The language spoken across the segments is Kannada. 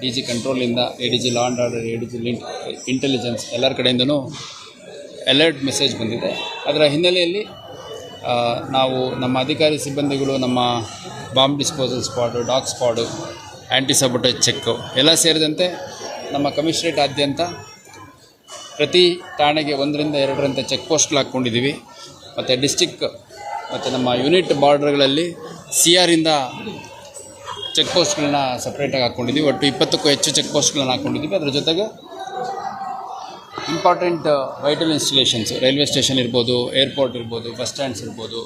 D G ಕಂಟ್ರೋಲಿಂದ, A D G law order A D G intelligence ಎಲ್ಲರ ಕಡೆಯಿಂದನೂ ಅಲರ್ಟ್ ಮೆಸೇಜ್ ಬಂದಿದೆ. ಅದರ ಹಿನ್ನೆಲೆಯಲ್ಲಿ ನಾವು ನಮ್ಮ ಅಧಿಕಾರಿ ಸಿಬ್ಬಂದಿಗಳು, ನಮ್ಮ bomb disposal squad dog squad anti sabotage check ಎಲ್ಲ ಸೇರಿದಂತೆ ನಮ್ಮ ಕಮಿಷನರೇಟಾದ್ಯಂತ ಪ್ರತಿ ಠಾಣೆಗೆ ಒಂದರಿಂದ ಎರಡರಂತೆ ಚೆಕ್ ಪೋಸ್ಟ್ಗಳು ಹಾಕ್ಕೊಂಡಿದ್ದೀವಿ. ಮತ್ತು ಡಿಸ್ಟಿಕ್ ಮತ್ತು ನಮ್ಮ ಯೂನಿಟ್ ಬಾರ್ಡರ್ಗಳಲ್ಲಿ ಸಿ ಆರಿಂದ ಚೆಕ್ ಪೋಸ್ಟ್ಗಳನ್ನ ಸಪ್ರೇಟಾಗಿ ಹಾಕ್ಕೊಂಡಿದ್ದೀವಿ ಒಟ್ಟು ಇಪ್ಪತ್ತಕ್ಕೂ ಹೆಚ್ಚು ಚೆಕ್ ಪೋಸ್ಟ್ಗಳನ್ನ ಹಾಕ್ಕೊಂಡಿದ್ದೀವಿ ಅದ್ರ ಜೊತೆಗೆ important vital installations railway station ಇರ್ಬೋದು ಏರ್ಪೋರ್ಟ್ ಇರ್ಬೋದು ಬಸ್ ಸ್ಟ್ಯಾಂಡ್ಸ್ ಇರ್ಬೋದು,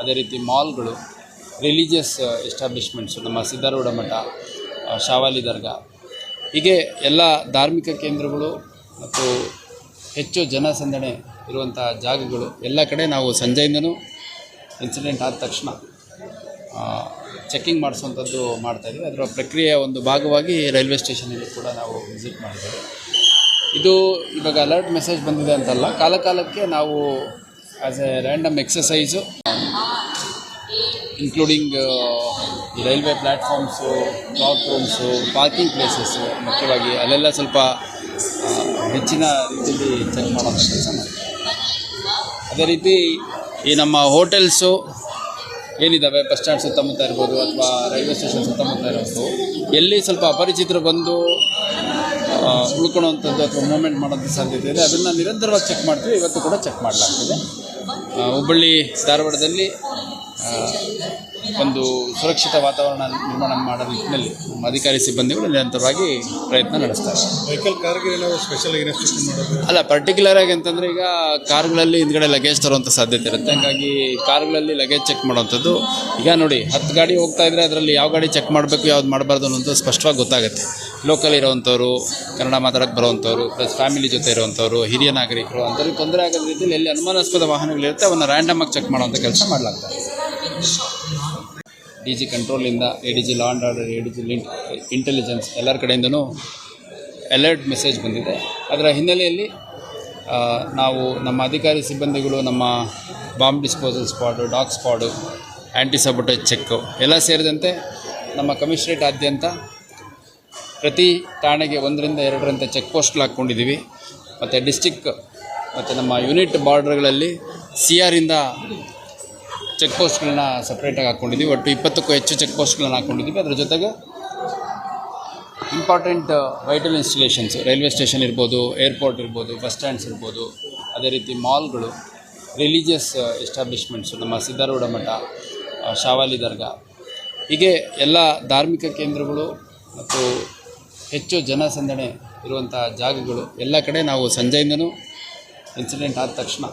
ಅದೇ ರೀತಿ ಮಾಲ್ಗಳು ರಿಲಿಜಿಯಸ್ ಎಸ್ಟಾಬ್ಲಿಷ್ಮೆಂಟ್ಸು ನಮ್ಮ ಸಿದ್ಧಾರೂಢ ಮಠ ಶಾವಾಲಿ ದರ್ಗಾ. ಹೀಗೆ ಎಲ್ಲ ಧಾರ್ಮಿಕ ಕೇಂದ್ರಗಳು ಮತ್ತು ಹೆಚ್ಚು ಜನಸಂದಣಿ ಇರುವಂಥ ಜಾಗಗಳು ಎಲ್ಲ ಕಡೆ ನಾವು ಸಂಜೆಯಿಂದನೂ ಇನ್ಸಿಡೆಂಟ್ ಆದ ತಕ್ಷಣ ಚೆಕ್ಕಿಂಗ್ ಮಾಡಿಸುವಂಥದ್ದು ಮಾಡ್ತಾಯಿದ್ವಿ ಅದರ ಪ್ರಕ್ರಿಯೆಯ ಒಂದು ಭಾಗವಾಗಿ ರೈಲ್ವೆ ಸ್ಟೇಷನಲ್ಲಿ ಕೂಡ ನಾವು ವಿಸಿಟ್ ಮಾಡಿದ್ದೇವೆ. ಇದು ಇವಾಗ ಅಲರ್ಟ್ ಮೆಸೇಜ್ ಬಂದಿದೆ ಅಂತಲ್ಲ ಕಾಲ ಕಾಲಕ್ಕೆ ನಾವು as a random exercise including railway platforms clock rooms parking places ಮುಖ್ಯವಾಗಿ ಅಲ್ಲೆಲ್ಲ ಸ್ವಲ್ಪ ಹೆಚ್ಚಿನ ರೀತಿಯಲ್ಲಿ ಚೆಕ್ ಮಾಡೋದು ಅದೇ ರೀತಿ ಈ ನಮ್ಮ ಹೋಟೆಲ್ಸು ಏನಿದ್ದಾವೆ ಬಸ್ ಸ್ಟ್ಯಾಂಡ್ ಸುತ್ತಮುತ್ತ ಇರ್ಬೋದು ಅಥವಾ ರೈಲ್ವೆ ಸ್ಟೇಷನ್ ಸುತ್ತಮುತ್ತ ಇರೋದು ಎಲ್ಲಿ ಸ್ವಲ್ಪ ಅಪರಿಚಿತರು ಬಂದು ಉಳ್ಕೊಳ್ಳೋವಂಥದ್ದು ಅಥವಾ ಮೂಮೆಂಟ್ ಮಾಡೋಂಥ ಸಾಧ್ಯತೆ ಇದೆ. ಅದನ್ನು ನಿರಂತರವಾಗಿ ಚೆಕ್ ಮಾಡ್ತೀವಿ. ಇವತ್ತು ಕೂಡ ಚೆಕ್ ಮಾಡಲಾಗ್ತದೆ. ಹುಬ್ಬಳ್ಳಿ ಧಾರವಾಡದಲ್ಲಿ ಒಂದು ಸುರಕ್ಷಿತ ವಾತಾವರಣ ನಿರ್ಮಾಣ ಮಾಡೋ ನಿಟ್ಟಿನಲ್ಲಿ ನಮ್ಮ ಅಧಿಕಾರಿ ಸಿಬ್ಬಂದಿಗಳು ನಿರಂತರವಾಗಿ ಪ್ರಯತ್ನ ನಡೆಸ್ತಾರೆ. ವೆಹಿಕಲ್ ಕಾರ್ಗೆ ಸ್ಪೆಷಲ್ ಅಲ್ಲ ಪರ್ಟಿಕ್ಯುಲರ್ ಆಗಿ ಅಂತಂದರೆ ಈಗ ಕಾರ್ಗಳಲ್ಲಿ ಹಿಂದ್ಗಡೆ ಲಗೇಜ್ ತರುವಂಥ ಸಾಧ್ಯತೆ ಇರುತ್ತೆ. ಹಾಗಾಗಿ ಕಾರ್ಗಳಲ್ಲಿ ಲಗೇಜ್ ಚೆಕ್ ಮಾಡುವಂಥದ್ದು ಈಗ ನೋಡಿ ಹತ್ತು ಗಾಡಿ ಹೋಗ್ತಾ ಇದ್ರೆ ಅದರಲ್ಲಿ ಯಾವ ಗಾಡಿ ಚೆಕ್ ಮಾಡಬೇಕು ಯಾವ್ದು ಮಾಡಬಾರ್ದು ಅನ್ನೋದು ಸ್ಪಷ್ಟವಾಗಿ ಗೊತ್ತಾಗುತ್ತೆ. ಲೋಕಲ್ ಇರೋವಂಥವ್ರು ಕನ್ನಡ ಮಾತಾಡೋಕ್ಕೆ ಬರೋವಂಥವ್ರು ಪ್ಲಸ್ ಫ್ಯಾಮಿಲಿ ಜೊತೆ ಇರೋವಂಥವ್ರು ಹಿರಿಯ ನಾಗರಿಕರು ಅಂಥವ್ರಿಗೆ ತೊಂದರೆ ಆಗದ ರೀತಿಯಲ್ಲಿ ಎಲ್ಲಿ ಅನುಮಾನಾಸ್ಪದ ವಾಹನಗಳಿರುತ್ತೆ ಅವನ್ನ ರ್ಯಾಂಡಮ್ ಆಗಿ ಚೆಕ್ ಮಾಡುವಂಥ ಕೆಲಸ ಮಾಡಲಾಗ್ತದೆ. D G ಕಂಟ್ರೋಲಿಂದ A D G law order A D G intelligence ಎಲ್ಲರ ಕಡೆಯಿಂದನೂ ಅಲರ್ಟ್ ಮೆಸೇಜ್ ಬಂದಿದೆ. ಅದರ ಹಿನ್ನೆಲೆಯಲ್ಲಿ ನಾವು ನಮ್ಮ ಅಧಿಕಾರಿ ಸಿಬ್ಬಂದಿಗಳು, ನಮ್ಮ bomb disposal squad dog squad anti sabotage check ಎಲ್ಲ ಸೇರಿದಂತೆ ನಮ್ಮ ಕಮಿಷನರೇಟಾದ್ಯಂತ ಪ್ರತಿ ಠಾಣೆಗೆ ಒಂದರಿಂದ ಎರಡರಂತೆ ಚೆಕ್ ಪೋಸ್ಟ್ಗಳು ಹಾಕ್ಕೊಂಡಿದ್ದೀವಿ. ಮತ್ತು ಡಿಸ್ಟಿಕ್ ಮತ್ತು ನಮ್ಮ ಯೂನಿಟ್ ಬಾರ್ಡ್ರ್ಗಳಲ್ಲಿ ಸಿ ಆರಿಂದ ಚೆಕ್ ಪೋಸ್ಟ್ಗಳನ್ನ ಸಪ್ರೇಟಾಗಿ ಹಾಕ್ಕೊಂಡಿದ್ದೀವಿ ಒಟ್ಟು ಇಪ್ಪತ್ತಕ್ಕೂ ಹೆಚ್ಚು ಚೆಕ್ ಪೋಸ್ಟ್ಗಳನ್ನ ಹಾಕ್ಕೊಂಡಿದ್ದೀವಿ ಅದ್ರ ಜೊತೆಗೆ important vital installations railway station ಇರ್ಬೋದು ಏರ್ಪೋರ್ಟ್ ಇರ್ಬೋದು ಬಸ್ ಸ್ಟ್ಯಾಂಡ್ಸ್ ಇರ್ಬೋದು, ಅದೇ ರೀತಿ ಮಾಲ್ಗಳು ರಿಲಿಜಿಯಸ್ ಎಸ್ಟಾಬ್ಲಿಷ್ಮೆಂಟ್ಸು ನಮ್ಮ ಸಿದ್ಧಾರೂಢ ಮಠ ಶಾವಾಲಿ ದರ್ಗಾ. ಹೀಗೆ ಎಲ್ಲ ಧಾರ್ಮಿಕ ಕೇಂದ್ರಗಳು ಮತ್ತು ಹೆಚ್ಚು ಜನಸಂದಣಿ ಇರುವಂಥ ಜಾಗಗಳು ಎಲ್ಲ ಕಡೆ ನಾವು ಸಂಜೆಯಿಂದನೂ ಇನ್ಸಿಡೆಂಟ್ ಆದ ತಕ್ಷಣ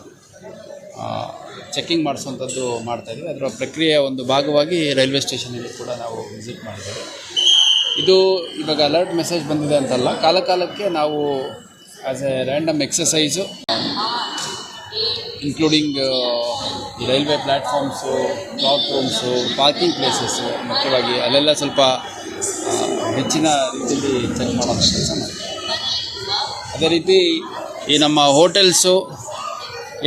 ಚೆಕ್ಕಿಂಗ್ ಮಾಡಿಸುವಂಥದ್ದು ಮಾಡ್ತಾಯಿದ್ವಿ ಅದರ ಪ್ರಕ್ರಿಯೆಯ ಒಂದು ಭಾಗವಾಗಿ ರೈಲ್ವೆ ಸ್ಟೇಷನಲ್ಲಿ ಕೂಡ ನಾವು ವಿಸಿಟ್ ಮಾಡಿದ್ದೇವೆ. ಇದು ಇವಾಗ ಅಲರ್ಟ್ ಮೆಸೇಜ್ ಬಂದಿದೆ ಅಂತಲ್ಲ ಕಾಲ ಕಾಲಕ್ಕೆ ನಾವು as a random exercise including railway platforms clock rooms parking places ಮುಖ್ಯವಾಗಿ ಅಲ್ಲೆಲ್ಲ ಸ್ವಲ್ಪ ಹೆಚ್ಚಿನ ರೀತಿಯಲ್ಲಿ ಚೆಕ್ ಮಾಡೋದು ಅದೇ ರೀತಿ ಈ ನಮ್ಮ ಹೋಟೆಲ್ಸು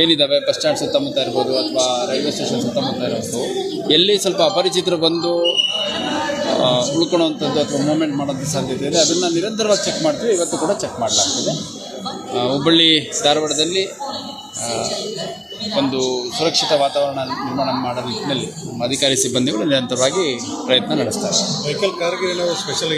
ಏನಿದ್ದಾವೆ ಬಸ್ ಸ್ಟ್ಯಾಂಡ್ ಸುತ್ತಮುತ್ತ ಇರ್ಬೋದು ಅಥವಾ ರೈಲ್ವೆ ಸ್ಟೇಷನ್ ಸುತ್ತಮುತ್ತ ಇರೋದು. ಎಲ್ಲಿ ಸ್ವಲ್ಪ ಅಪರಿಚಿತರು ಬಂದು ಉಳ್ಕೊಳ್ಳೋವಂಥದ್ದು ಅಥವಾ ಮೂಮೆಂಟ್ ಮಾಡೋಂಥ ಸಾಧ್ಯತೆ ಇದೆ. ಅದನ್ನು ನಿರಂತರವಾಗಿ ಚೆಕ್ ಮಾಡ್ತೀವಿ. ಇವತ್ತು ಕೂಡ ಚೆಕ್ ಮಾಡಲಾಗ್ತಿದೆ. ಹುಬ್ಬಳ್ಳಿ ಧಾರವಾಡದಲ್ಲಿ ಒಂದು ಸುರಕ್ಷಿತ ವಾತಾವರಣ ನಿರ್ಮಾಣ ಮಾಡೋ ನಿಟ್ಟಿನಲ್ಲಿ ಅಧಿಕಾರಿ ಸಿಬ್ಬಂದಿಗಳು ನಿರಂತರವಾಗಿ ಪ್ರಯತ್ನ ನಡೆಸ್ತಾರೆ. ವೆಹಿಕಲ್ ಕಾರ್ಗೆ ಸ್ಪೆಷಲ್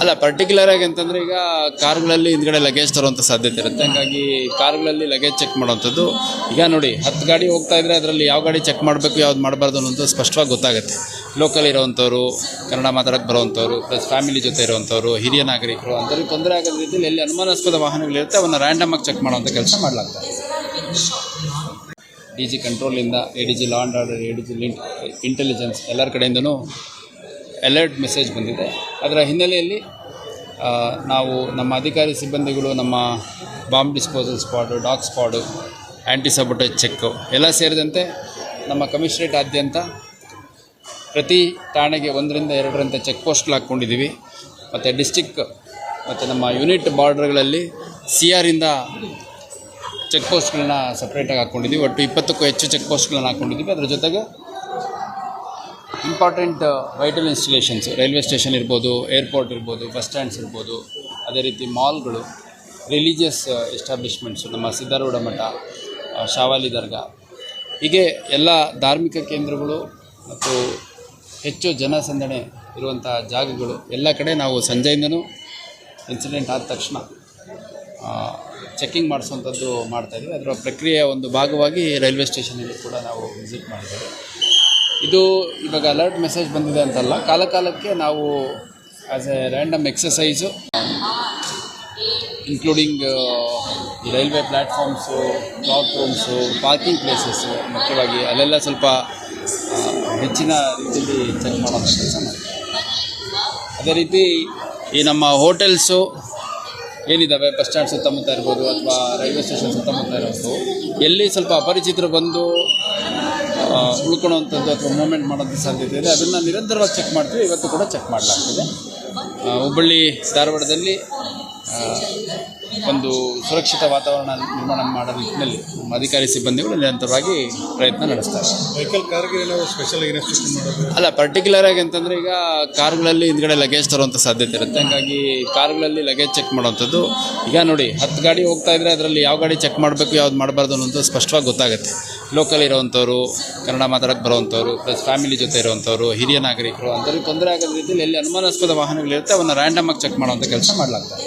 ಅಲ್ಲ ಪರ್ಟಿಕ್ಯುಲರ್ ಆಗಿ ಅಂತಂದರೆ ಈಗ ಕಾರ್ಗಳಲ್ಲಿ ಹಿಂದ್ಗಡೆ ಲಗೇಜ್ ತರುವಂಥ ಸಾಧ್ಯತೆ ಇರುತ್ತೆ. ಹಾಗಾಗಿ ಕಾರ್ಗಳಲ್ಲಿ ಲಗೇಜ್ ಚೆಕ್ ಮಾಡುವಂಥದ್ದು ಈಗ ನೋಡಿ ಹತ್ತು ಗಾಡಿ ಹೋಗ್ತಾ ಇದ್ರೆ ಅದರಲ್ಲಿ ಯಾವ ಗಾಡಿ ಚೆಕ್ ಮಾಡಬೇಕು ಯಾವ್ದು ಮಾಡಬಾರ್ದು ಅನ್ನೋದು ಸ್ಪಷ್ಟವಾಗಿ ಗೊತ್ತಾಗುತ್ತೆ. ಲೋಕಲ್ ಇರೋವಂಥವ್ರು ಕನ್ನಡ ಮಾತಾಡಕ್ಕೆ ಬರೋವಂಥವ್ರು ಪ್ಲಸ್ ಫ್ಯಾಮಿಲಿ ಜೊತೆ ಇರೋವಂಥವ್ರು ಹಿರಿಯ ನಾಗರಿಕರು ಅಂಥವ್ರಿಗೆ ತೊಂದರೆ ಆಗದ ರೀತಿಯಲ್ಲಿ ಎಲ್ಲಿ ಅನುಮಾನಾಸ್ಪದ ವಾಹನಗಳಿರುತ್ತೆ ಅವನ್ನ ರ್ಯಾಂಡಮ್ ಆಗಿ ಚೆಕ್ ಮಾಡುವಂಥ ಕೆಲಸ ಮಾಡಲಾಗ್ತದೆ. D G ಕಂಟ್ರೋಲಿಂದ, A D G law and order A D G intelligence ಎಲ್ಲರ ಕಡೆಯಿಂದನೂ ಅಲರ್ಟ್ ಮೆಸೇಜ್ ಬಂದಿದೆ. ಅದರ ಹಿನ್ನೆಲೆಯಲ್ಲಿ ನಾವು ನಮ್ಮ ಅಧಿಕಾರಿ ಸಿಬ್ಬಂದಿಗಳು, ನಮ್ಮ bomb disposal squad dog squad anti sabotage check ಎಲ್ಲ ಸೇರಿದಂತೆ ನಮ್ಮ ಕಮಿಷನರೇಟಾದ್ಯಂತ ಪ್ರತಿ ಠಾಣೆಗೆ ಒಂದರಿಂದ ಎರಡರಂತೆ ಚೆಕ್ ಪೋಸ್ಟ್ಗಳು ಹಾಕ್ಕೊಂಡಿದ್ದೀವಿ. ಮತ್ತು ಡಿಸ್ಟಿಕ್ ಮತ್ತು ನಮ್ಮ ಯೂನಿಟ್ ಬಾರ್ಡ್ರ್ಗಳಲ್ಲಿ ಸಿ ಆರಿಂದ ಚೆಕ್ ಪೋಸ್ಟ್ಗಳನ್ನ ಸಪ್ರೇಟಾಗಿ ಹಾಕ್ಕೊಂಡಿದ್ದೀವಿ ಒಟ್ಟು ಇಪ್ಪತ್ತಕ್ಕೂ ಹೆಚ್ಚು ಚೆಕ್ ಪೋಸ್ಟ್ಗಳನ್ನ ಹಾಕ್ಕೊಂಡಿದ್ದೀವಿ ಅದ್ರ ಜೊತೆಗೆ important vital installations railway station ಇರ್ಬೋದು ಏರ್ಪೋರ್ಟ್ ಇರ್ಬೋದು ಬಸ್ ಸ್ಟ್ಯಾಂಡ್ಸ್ ಇರ್ಬೋದು, ಅದೇ ರೀತಿ ಮಾಲ್ಗಳು ರಿಲಿಜಿಯಸ್ ಎಸ್ಟಾಬ್ಲಿಷ್ಮೆಂಟ್ಸು ನಮ್ಮ ಸಿದ್ಧಾರೂಢ ಮಠ ಶಾವಾಲಿ ದರ್ಗಾ. ಹೀಗೆ ಎಲ್ಲ ಧಾರ್ಮಿಕ ಕೇಂದ್ರಗಳು ಮತ್ತು ಹೆಚ್ಚು ಜನಸಂದಣಿ ಇರುವಂಥ ಜಾಗಗಳು ಎಲ್ಲ ಕಡೆ ನಾವು ಸಂಜೆಯಿಂದನೂ ಇನ್ಸಿಡೆಂಟ್ ಆದ ತಕ್ಷಣ ಚೆಕ್ಕಿಂಗ್ ಮಾಡಿಸುವಂಥದ್ದು ಮಾಡ್ತಾಯಿದ್ವಿ ಅದರ ಪ್ರಕ್ರಿಯೆಯ ಒಂದು ಭಾಗವಾಗಿ ರೈಲ್ವೆ ಸ್ಟೇಷನಲ್ಲಿ ಕೂಡ ನಾವು ವಿಸಿಟ್ ಮಾಡಿದ್ದೇವೆ. ಇದು ಇವಾಗ ಅಲರ್ಟ್ ಮೆಸೇಜ್ ಬಂದಿದೆ ಅಂತಲ್ಲ ಕಾಲ ಕಾಲಕ್ಕೆ ನಾವು as a random exercise including railway platforms clock rooms parking places ಮುಖ್ಯವಾಗಿ ಅಲ್ಲೆಲ್ಲ ಸ್ವಲ್ಪ ಹೆಚ್ಚಿನ ರೀತಿಯಲ್ಲಿ ಚೆಕ್ ಮಾಡ್ತೀವಿ. ಅದೇ ರೀತಿ ಈ ನಮ್ಮ ಹೋಟೆಲ್ಸು ಏನಿದ್ದಾವೆ ಬಸ್ ಸ್ಟ್ಯಾಂಡ್ ಸುತ್ತಮುತ್ತ ಇರ್ಬೋದು ಅಥವಾ ರೈಲ್ವೆ ಸ್ಟೇಷನ್ ಸುತ್ತಮುತ್ತ ಇರೋದು. ಎಲ್ಲಿ ಸ್ವಲ್ಪ ಅಪರಿಚಿತರು ಬಂದು ಉಳ್ಕೊಳ್ಳೋವಂಥದ್ದು ಅಥವಾ ಮೂವ್ಮೆಂಟ್ ಮಾಡೋಂಥ ಸಾಧ್ಯತೆ ಇದೆ, ಅದನ್ನು ನಿರಂತರವಾಗಿ ಚೆಕ್ ಮಾಡ್ತೀವಿ. ಇವತ್ತು ಕೂಡ ಚೆಕ್ ಮಾಡಲಾಗ್ತದೆ. ಹುಬ್ಬಳ್ಳಿ ಧಾರವಾಡದಲ್ಲಿ ಒಂದು ಸುರಕ್ಷಿತ ವಾತಾವರಣ ನಿರ್ಮಾಣ ಮಾಡೋ ನಿಟ್ಟಿನಲ್ಲಿ ನಮ್ಮ ಅಧಿಕಾರಿ ಸಿಬ್ಬಂದಿಗಳು ನಿರಂತರವಾಗಿ ಪ್ರಯತ್ನ ನಡೆಸ್ತಾರೆ. ವೆಹಿಕಲ್ ಕಾರ್ಗೆ ಸ್ಪೆಷಲ್ ಅಲ್ಲ ಪರ್ಟಿಕ್ಯುಲರ್ ಆಗಿ ಅಂತಂದರೆ ಈಗ ಕಾರ್ಗಳಲ್ಲಿ ಹಿಂದ್ಗಡೆ ಲಗೇಜ್ ತರುವಂಥ ಸಾಧ್ಯತೆ ಇರುತ್ತೆ. ಹಾಗಾಗಿ ಕಾರ್ಗಳಲ್ಲಿ ಲಗೇಜ್ ಚೆಕ್ ಮಾಡುವಂಥದ್ದು ಈಗ ನೋಡಿ ಹತ್ತು ಗಾಡಿ ಹೋಗ್ತಾ ಇದ್ರೆ ಅದರಲ್ಲಿ ಯಾವ ಗಾಡಿ ಚೆಕ್ ಮಾಡಬೇಕು ಯಾವ್ದು ಮಾಡಬಾರ್ದು ಅನ್ನೋದು ಸ್ಪಷ್ಟವಾಗಿ ಗೊತ್ತಾಗುತ್ತೆ. ಲೋಕಲ್ ಇರೋವಂಥವ್ರು ಕನ್ನಡ ಮಾತಾಡೋಕ್ಕೆ ಬರೋವಂಥವ್ರು ಪ್ಲಸ್ ಫ್ಯಾಮಿಲಿ ಜೊತೆ ಇರೋವಂಥವ್ರು ಹಿರಿಯ ನಾಗರಿಕರು ಅಂಥವ್ರಿಗೆ ತೊಂದರೆ ಆಗದ ರೀತಿಯಲ್ಲಿ ಎಲ್ಲಿ ಅನುಮಾನಾಸ್ಪದ ವಾಹನಗಳಿರುತ್ತೆ ಅವನ್ನ ರ್ಯಾಂಡಮ್ ಆಗಿ ಚೆಕ್ ಮಾಡುವಂಥ ಕೆಲಸ ಮಾಡಲಾಗ್ತದೆ.